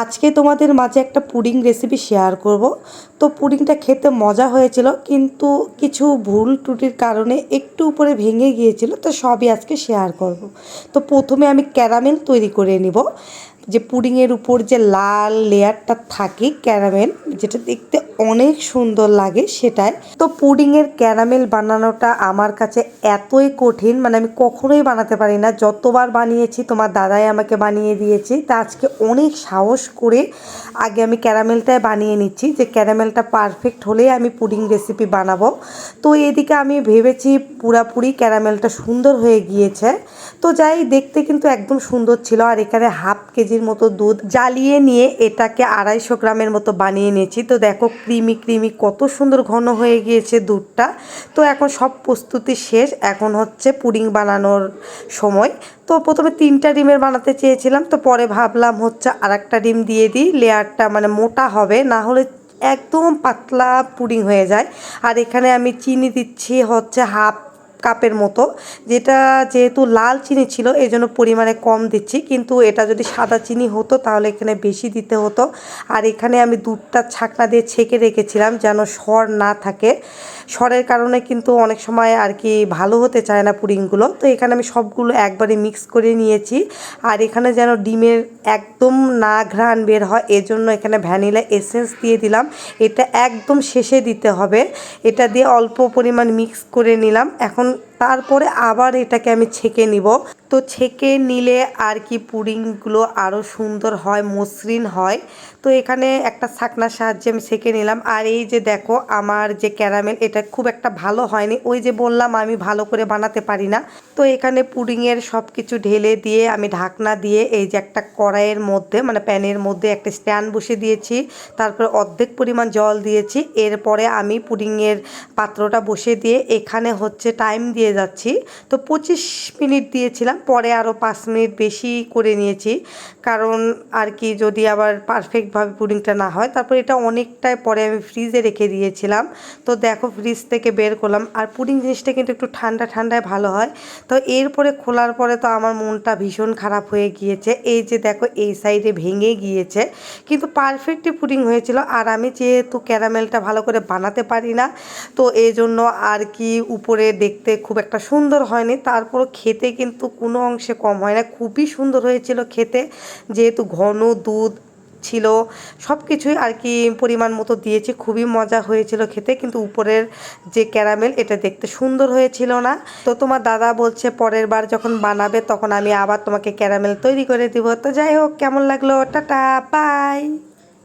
আজকে তোমাদের মাঝে একটা পুডিং রেসিপি শেয়ার করব। তো পুডিংটা খেতে মজা হয়েছিল, কিন্তু কিছু ভুল ত্রুটির কারণে একটু উপরে ভেঙে গিয়েছিল, তো সবই আজকে শেয়ার করব। তো প্রথমে আমি ক্যারামেল তৈরি করে নিব। যে পুডিংয়ের উপর যে লাল লেয়ারটা থাকে ক্যারামেল, যেটা দেখতে অনেক সুন্দর লাগে সেটাই তো পুডিংয়ের ক্যারামেল বানানোটা আমার কাছে এতই কঠিন মানে আমি কখনোই বানাতে পারি না। যতবার বানিয়েছি, তোমার দাদাই আমাকে বানিয়ে দিয়েছে। তা আজকে অনেক সাহস করে আগে আমি ক্যারামেলটাই বানিয়ে নিচ্ছি, যে ক্যারামেলটা পারফেক্ট হলেই আমি পুডিং রেসিপি বানাবো। তো এদিকে আমি ভেবেছি পুরাপুরি ক্যারামেলটা সুন্দর হয়ে গিয়েছে। তো যাই, দেখতে কিন্তু একদম সুন্দর ছিল। আর এখানে হাফ কেজির মতো দুধ জ্বালিয়ে নিয়ে এটাকে আড়াইশো গ্রামের মতো বানিয়ে নিয়েছি। তো দেখো ক্রিমি ক্রিমি কত সুন্দর ঘন হয়ে গিয়েছে দুধটা। তো এখন সব প্রস্তুতি শেষ। এখন হচ্ছে পুডিং বানানোর সময়। তো প্রথমে তিনটা ডিমের বানাতে চেয়েছিলাম। তো পরে ভাবলাম হচ্ছে আর একটা ডিম দিয়ে দিই। লেয়ারটা মানে মোটা হবে, না হলে একদম পাতলা পুডিং হয়ে যায়। আর এখানে আমি চিনি দিচ্ছি হচ্ছে হাফ কাপের মতো। যেটা যেহেতু লাল চিনি ছিল এই জন্য পরিমাণে কম দিচ্ছি। কিন্তু এটা যদি সাদা চিনি হতো, তাহলে এখানে বেশি দিতে হতো। আর এখানে আমি দুধটা ছাকনা দিয়ে ছেঁকে রেখেছিলাম যেন সর না থাকে। সরের কারণে কিন্তু অনেক সময় আর কি ভালো হতে চায় না পুডিংগুলো। তো এখানে আমি সবগুলো একবারে মিক্স করে নিয়েছি। আর এখানে যেন ডিমের একদম না ঘ্রাণ বের হয়, এজন্য এখানে ভ্যানিলা এসেন্স দিয়ে দিলাম। এটা একদম শেষে দিতে হবে। এটা দিয়ে অল্প পরিমাণ মিক্স করে নিলাম। এখন ん? তারপরে আবার এটাকে আমি ছেঁকে নিব। তো ছেঁকে নিলে আর কি পুডিংগুলো আরও সুন্দর হয়, মসৃণ হয়। তো এখানে একটা ছাকনার সাহায্যে আমি ছেঁকে নিলাম। আর এই যে দেখো, আমার যে ক্যারামেল, এটা খুব একটা ভালো হয়নি। ওই যে বললাম, আমি ভালো করে বানাতে পারি না। তো এখানে পুডিংয়ের সব কিছু ঢেলে দিয়ে আমি ঢাকনা দিয়ে এই যে একটা কড়াইয়ের মধ্যে মানে প্যানের মধ্যে একটা স্ট্যান্ড বসে দিয়েছি। তারপরে অর্ধেক পরিমাণ জল দিয়েছি। এরপরে আমি পুডিংয়ের পাত্রটা বসে দিয়ে এখানে হচ্ছে টাইম দিয়ে যাচ্ছি। তো পঁচিশ মিনিট দিয়েছিলাম, পরে আরও পাঁচ মিনিট বেশি করে নিয়েছি। কারণ আর কি যদি আবার পারফেক্টভাবে পুডিংটা না হয়, তারপর এটা অনেকটাই পরে আমি ফ্রিজে রেখে দিয়েছিলাম। তো দেখো ফ্রিজ থেকে বের করলাম। আর পুডিং জিনিসটা কিন্তু একটু ঠান্ডা, ঠান্ডায় ভালো হয়। তো এরপরে খোলার পরে তো আমার মনটা ভীষণ খারাপ হয়ে গিয়েছে। এই যে দেখো, এই সাইডে ভেঙে গিয়েছে। কিন্তু পারফেক্টই পুডিং হয়েছিল। আর আমি যেহেতু ক্যারামেলটা ভালো করে বানাতে পারি না, তো এই জন্য আর কি উপরে দেখতে খুব একটা সুন্দর হয়নি। তারপরও খেতে কিন্তু কোনো অংশে কম হয় না। খুবই সুন্দর হয়েছিল খেতে। যেহেতু ঘন দুধ ছিল সব কিছুই আর কি পরিমাণ মতো দিয়েছি। খুবই মজা হয়েছিল খেতে। কিন্তু উপরের যে ক্যারামেল, এটা দেখতে সুন্দর হয়েছিল না। তো তোমার দাদা বলছে পরের বার যখন বানাবে, তখন আমি আবার তোমাকে ক্যারামেল তৈরি করে দিব। তো যাই হোক, কেমন লাগল? Tata, bye!